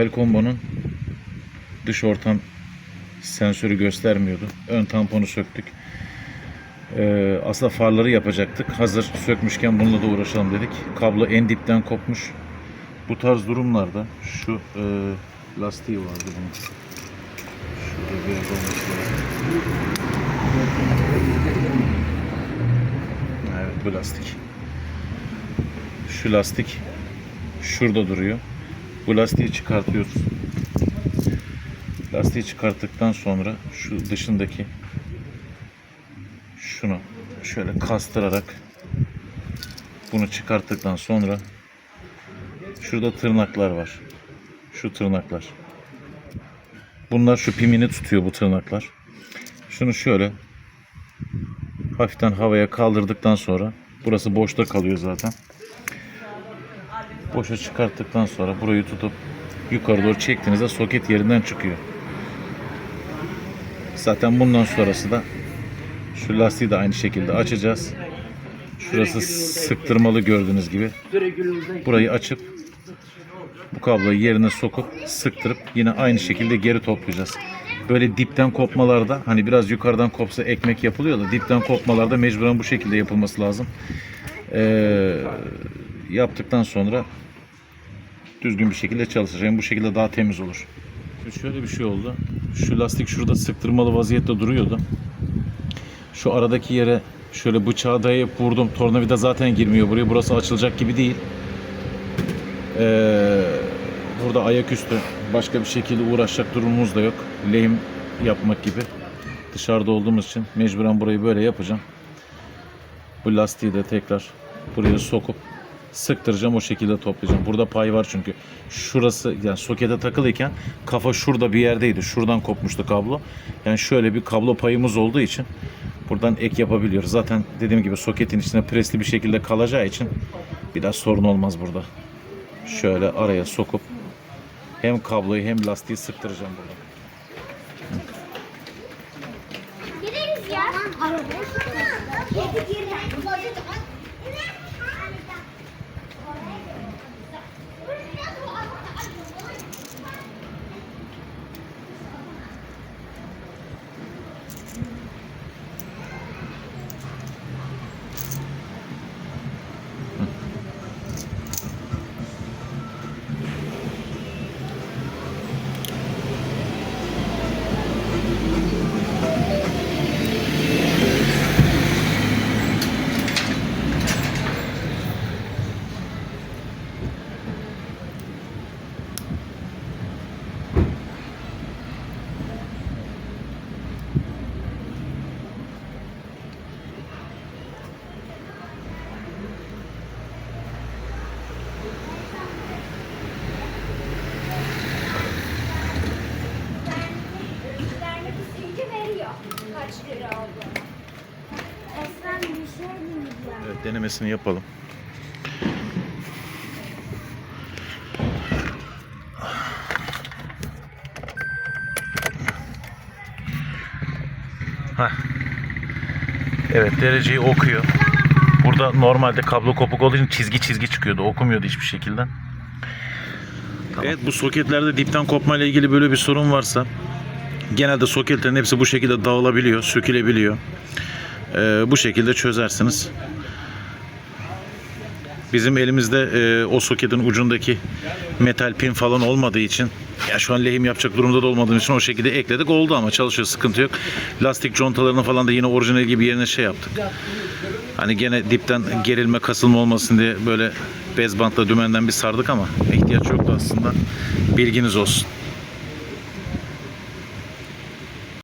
El Combo'nun dış ortam sensörü göstermiyordu. Ön tamponu söktük. Ee, aslında farları yapacaktık. Hazır sökmüşken bununla da uğraşalım dedik. Kablo en dipten kopmuş. Bu tarz durumlarda şu e, lastiği vardı bunun. Şurada bir yerde olması lazım. Evet bu lastik. Şu lastik şurada duruyor. Bu lastiği çıkartıyoruz. Lastiği çıkarttıktan sonra şu dışındaki şunu şöyle kastırarak bunu çıkarttıktan sonra şurada tırnaklar var. Şu tırnaklar. Bunlar şu pimini tutuyor bu tırnaklar. Şunu şöyle hafiften havaya kaldırdıktan sonra burası boşta kalıyor zaten. Boşa çıkarttıktan sonra burayı tutup yukarı doğru çektiğinizde soket yerinden çıkıyor. Zaten bundan sonrası da şu lastiği de aynı şekilde açacağız. Şurası sıktırmalı gördüğünüz gibi. Burayı açıp bu kabloyu yerine sokup sıktırıp yine aynı şekilde geri toplayacağız. Böyle dipten kopmalarda hani biraz yukarıdan kopsa ekmek yapılıyor da dipten kopmalarda mecburen bu şekilde yapılması lazım. Ee, yaptıktan sonra düzgün bir şekilde çalışır. Hem bu şekilde daha temiz olur. Şöyle bir şey oldu. Şu lastik şurada sıktırmalı vaziyette duruyordu. Şu aradaki yere şöyle bıçağı dayayıp vurdum. Tornavida zaten girmiyor buraya. Burası açılacak gibi değil. Ee, burada ayaküstü başka bir şekilde uğraşacak durumumuz da yok. Lehim yapmak gibi. Dışarıda olduğumuz için mecburen burayı böyle yapacağım. Bu lastiği de tekrar buraya sokup sıktıracağım o şekilde toplayacağım. Burada pay var çünkü. Şurası yani sokete takılıyken kafa şurada bir yerdeydi. Şuradan kopmuştu kablo. Yani şöyle bir kablo payımız olduğu için buradan ek yapabiliyoruz. Zaten dediğim gibi soketin içine presli bir şekilde kalacağı için biraz sorun olmaz burada. Şöyle araya sokup hem kabloyu hem lastiği sıktıracağım burada. Gideriz ya. Araba. Evet, denemesini yapalım. Heh. Evet dereceyi okuyor. Burada normalde kablo kopuk olduğu için çizgi çizgi çıkıyordu. Okumuyordu hiçbir şekilde. Evet bu soketlerde dipten kopma ile ilgili böyle bir sorun varsa genelde soketlerin hepsi bu şekilde dağılabiliyor, sökülebiliyor. Ee, bu şekilde çözersiniz. Bizim elimizde e, o soketin ucundaki metal pin falan olmadığı için ya şu an lehim yapacak durumda da olmadığım için o şekilde ekledik. Oldu ama çalışıyor sıkıntı yok. Lastik contalarını falan da yine orijinal gibi yerine şey yaptık. Hani gene dipten gerilme kasılma olmasın diye böyle bez bantla dümenden bir sardık ama ihtiyaç yoktu aslında. Bilginiz olsun.